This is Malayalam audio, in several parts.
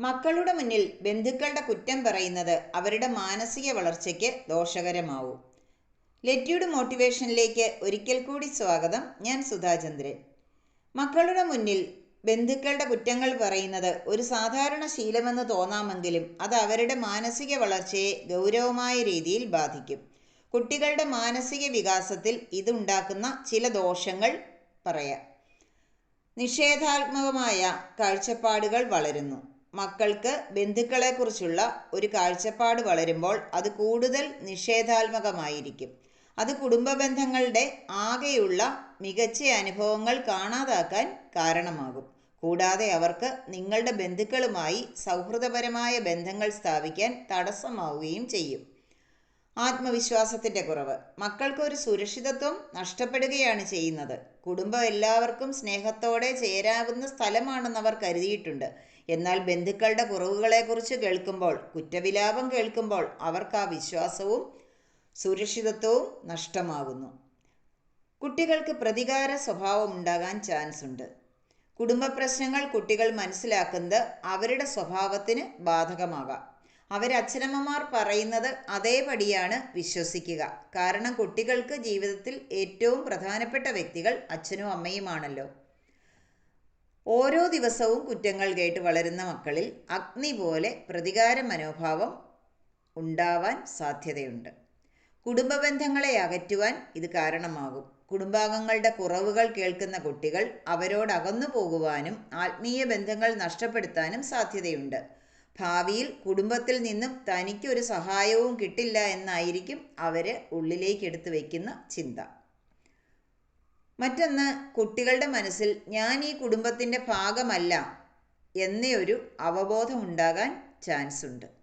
മക്കളുടെ മുന്നിൽ ബന്ധുക്കളുടെ കുറ്റം പറയുന്നത് അവരുടെ മാനസിക വളർച്ചയ്ക്ക് ദോഷകരമാവും. ലെറ്റ്യൂഡ് മോട്ടിവേഷനിലേക്ക് ഒരിക്കൽ കൂടി സ്വാഗതം. ഞാൻ സുധാചന്ദ്രൻ മക്കളുടെ മുന്നിൽ ബന്ധുക്കളുടെ കുറ്റങ്ങൾ പറയുന്നത് ഒരു സാധാരണ ശീലമെന്ന് തോന്നാമെങ്കിലും അത് അവരുടെ മാനസിക വളർച്ചയെ ഗൗരവമായ രീതിയിൽ ബാധിക്കും. കുട്ടികളുടെ മാനസിക വികാസത്തിൽ ഇതുണ്ടാക്കുന്ന ചില ദോഷങ്ങൾ പറയാം. നിഷേധാത്മകമായ കാഴ്ചപ്പാടുകൾ വളരുന്നു. മക്കൾക്ക് ബന്ധുക്കളെക്കുറിച്ചുള്ള ഒരു കാഴ്ചപ്പാട് വളരുമ്പോൾ അത് കൂടുതൽ നിഷേധാത്മകമായിരിക്കും. അത് കുടുംബ ബന്ധങ്ങളുടെ ആകെയുള്ള മികച്ച അനുഭവങ്ങൾ കാണാതാക്കാൻ കാരണമാകും. കൂടാതെ അവർക്ക് നിങ്ങളുടെ ബന്ധുക്കളുമായി സൗഹൃദപരമായ ബന്ധങ്ങൾ സ്ഥാപിക്കാൻ തടസ്സമാവുകയും ചെയ്യും. ആത്മവിശ്വാസത്തിന്റെ കുറവ്. മക്കൾക്ക് ഒരു സുരക്ഷിതത്വം നഷ്ടപ്പെടുകയാണ് ചെയ്യുന്നത്. കുടുംബം എല്ലാവർക്കും സ്നേഹത്തോടെ ചേരാവുന്ന സ്ഥലമാണെന്നവർ കരുതിയിട്ടുണ്ട്. എന്നാൽ ബന്ധുക്കളുടെ കുറവുകളെക്കുറിച്ച് കേൾക്കുമ്പോൾ കുറ്റവിലാപം കേൾക്കുമ്പോൾ അവർക്ക് ആ വിശ്വാസവും സുരക്ഷിതത്വവും നഷ്ടമാകുന്നു. കുട്ടികൾക്ക് പ്രതികാര സ്വഭാവം ഉണ്ടാകാൻ ചാൻസ് ഉണ്ട്. കുടുംബ പ്രശ്നങ്ങൾ കുട്ടികൾ മനസ്സിലാക്കുന്നത് അവരുടെ സ്വഭാവത്തിന് ബാധകമാകാം. അവരച്ഛനമ്മമാർ പറയുന്നത് അതേപടിയാണ് വിശ്വസിക്കുക. കാരണം കുട്ടികൾക്ക് ജീവിതത്തിൽ ഏറ്റവും പ്രധാനപ്പെട്ട വ്യക്തികൾ അച്ഛനും അമ്മയുമാണല്ലോ. ഓരോ ദിവസവും കുറ്റങ്ങൾ കേട്ട് വളരുന്ന മക്കളിൽ അഗ്നി പോലെ പ്രതികാര മനോഭാവം ഉണ്ടാവാൻ സാധ്യതയുണ്ട്. കുടുംബ ബന്ധങ്ങളെ അകറ്റുവാൻ ഇത് കാരണമാകും. കുടുംബാംഗങ്ങളുടെ കുറവുകൾ കേൾക്കുന്ന കുട്ടികൾ അവരോട് അകന്നു പോകുവാനും ആത്മീയ ബന്ധങ്ങൾ നഷ്ടപ്പെടുത്താനും സാധ്യതയുണ്ട്. ഭാവിയിൽ കുടുംബത്തിൽ നിന്നും തനിക്കൊരു സഹായവും കിട്ടില്ല എന്നായിരിക്കും അവർ ഉള്ളിലേക്ക് എടുത്തു വയ്ക്കുന്ന ചിന്ത. മറ്റൊന്ന് കുട്ടികളുടെ മനസ്സിൽ ഞാൻ ഈ കുടുംബത്തിന്റെ ഭാഗമല്ല എന്നൊരു അവബോധമുണ്ടാകാൻ ചാൻസ് ഉണ്ട്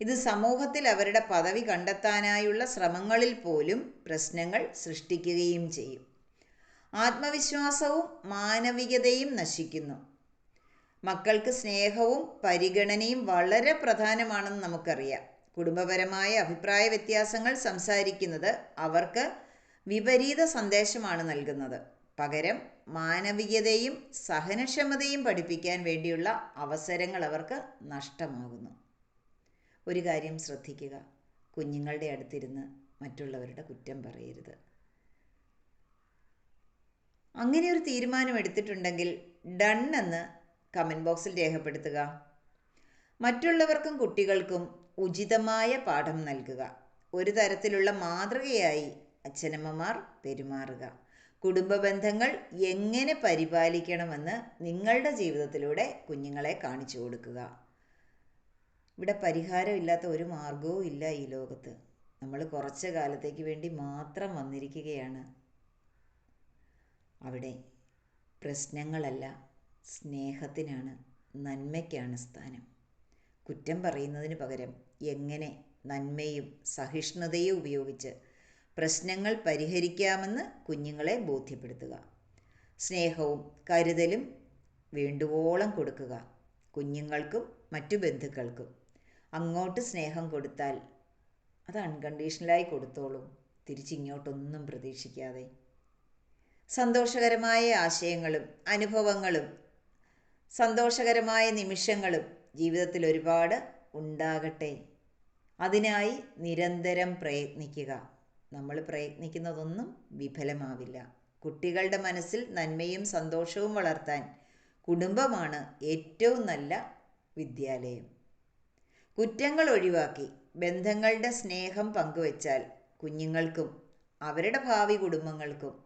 ഇത് സമൂഹത്തിൽ അവരുടെ പദവി കണ്ടെത്താനായുള്ള ശ്രമങ്ങളിൽ പോലും പ്രശ്നങ്ങൾ സൃഷ്ടിക്കുകയും ചെയ്യും. ആത്മവിശ്വാസവും മാനവികതയും നശിക്കുന്നു. മക്കൾക്ക് സ്നേഹവും പരിഗണനയും വളരെ പ്രധാനമാണെന്ന് നമുക്കറിയാം. കുടുംബപരമായ അഭിപ്രായ വ്യത്യാസങ്ങൾ സംസാരിക്കുന്നത് അവർക്ക് വിപരീത സന്ദേശമാണ് നൽകുന്നത്. പകരം മാനവികതയും സഹനക്ഷമതയും പഠിപ്പിക്കാൻ വേണ്ടിയുള്ള അവസരങ്ങൾ അവർക്ക് നഷ്ടമാകുന്നു. ഒരു കാര്യം ശ്രദ്ധിക്കുക. കുഞ്ഞുങ്ങളുടെ അടുത്തിരുന്ന് മറ്റുള്ളവരുടെ കുറ്റം പറയരുത്. അങ്ങനെ ഒരു തീരുമാനം എടുത്തിട്ടുണ്ടെങ്കിൽ ഡൺ എന്ന് കമന്റ് ബോക്സിൽ രേഖപ്പെടുത്തുക. മറ്റുള്ളവർക്കും കുട്ടികൾക്കും ഉചിതമായ പാഠം നൽകുക. ഒരു തരത്തിലുള്ള മാതൃകയായി അച്ഛനമ്മമാർ പെരുമാറുക. കുടുംബ ബന്ധങ്ങൾ എങ്ങനെ പരിപാലിക്കണമെന്ന് നിങ്ങളുടെ ജീവിതത്തിലൂടെ കുഞ്ഞുങ്ങളെ കാണിച്ചു കൊടുക്കുക. ഇവിടെ പരിഹാരമില്ലാത്ത ഒരു മാർഗവും ഇല്ല ഈ ലോകത്ത്. നമ്മൾ കുറച്ച് കാലത്തേക്ക് വേണ്ടി മാത്രം വന്നിരിക്കുകയാണ്. അവിടെ പ്രശ്നങ്ങളല്ല. സ്നേഹത്തിനാണ് നന്മയ്ക്കാണ് സ്ഥാനം. കുറ്റം പറയുന്നതിന് പകരം എങ്ങനെ നന്മയും സഹിഷ്ണുതയും ഉപയോഗിച്ച് പ്രശ്നങ്ങൾ പരിഹരിക്കാമെന്ന് കുഞ്ഞുങ്ങളെ ബോധ്യപ്പെടുത്തുക. സ്നേഹവും കരുതലും വേണ്ടുവോളം കൊടുക്കുക. കുഞ്ഞുങ്ങൾക്കും മറ്റു ബന്ധുക്കൾക്കും. അങ്ങോട്ട് സ്നേഹം കൊടുത്താൽ അത് അൺകണ്ടീഷണലായി കൊടുത്തോളും. തിരിച്ചിങ്ങോട്ടൊന്നും പ്രതീക്ഷിക്കാതെ. സന്തോഷകരമായ ആശയങ്ങളും അനുഭവങ്ങളും സന്തോഷകരമായ നിമിഷങ്ങളും ജീവിതത്തിൽ ഒരുപാട് ഉണ്ടാകട്ടെ. അതിനായി നിരന്തരം പ്രയത്നിക്കുക. നമ്മൾ പ്രയത്നിക്കുന്നതൊന്നും വിഫലമാവില്ല. കുട്ടികളുടെ മനസ്സിൽ നന്മയും സന്തോഷവും വളർത്താൻ കുടുംബമാണ് ഏറ്റവും നല്ല വിദ്യാലയം. കുറ്റങ്ങൾ ഒഴിവാക്കി ബന്ധങ്ങളുടെ സ്നേഹം പങ്കുവച്ചാൽ കുഞ്ഞുങ്ങൾക്കും അവരുടെ ഭാവി കുടുംബങ്ങൾക്കും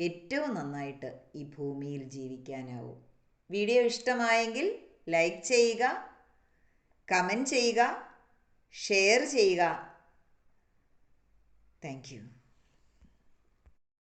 ഏറ്റവും നന്നായിട്ട് ഈ ഭൂമിയിൽ ജീവിക്കാനാവും. വീഡിയോ ഇഷ്ടമായെങ്കിൽ ലൈക്ക് ചെയ്യുക കമന്റ് ചെയ്യുക ഷെയർ ചെയ്യുക. Thank you.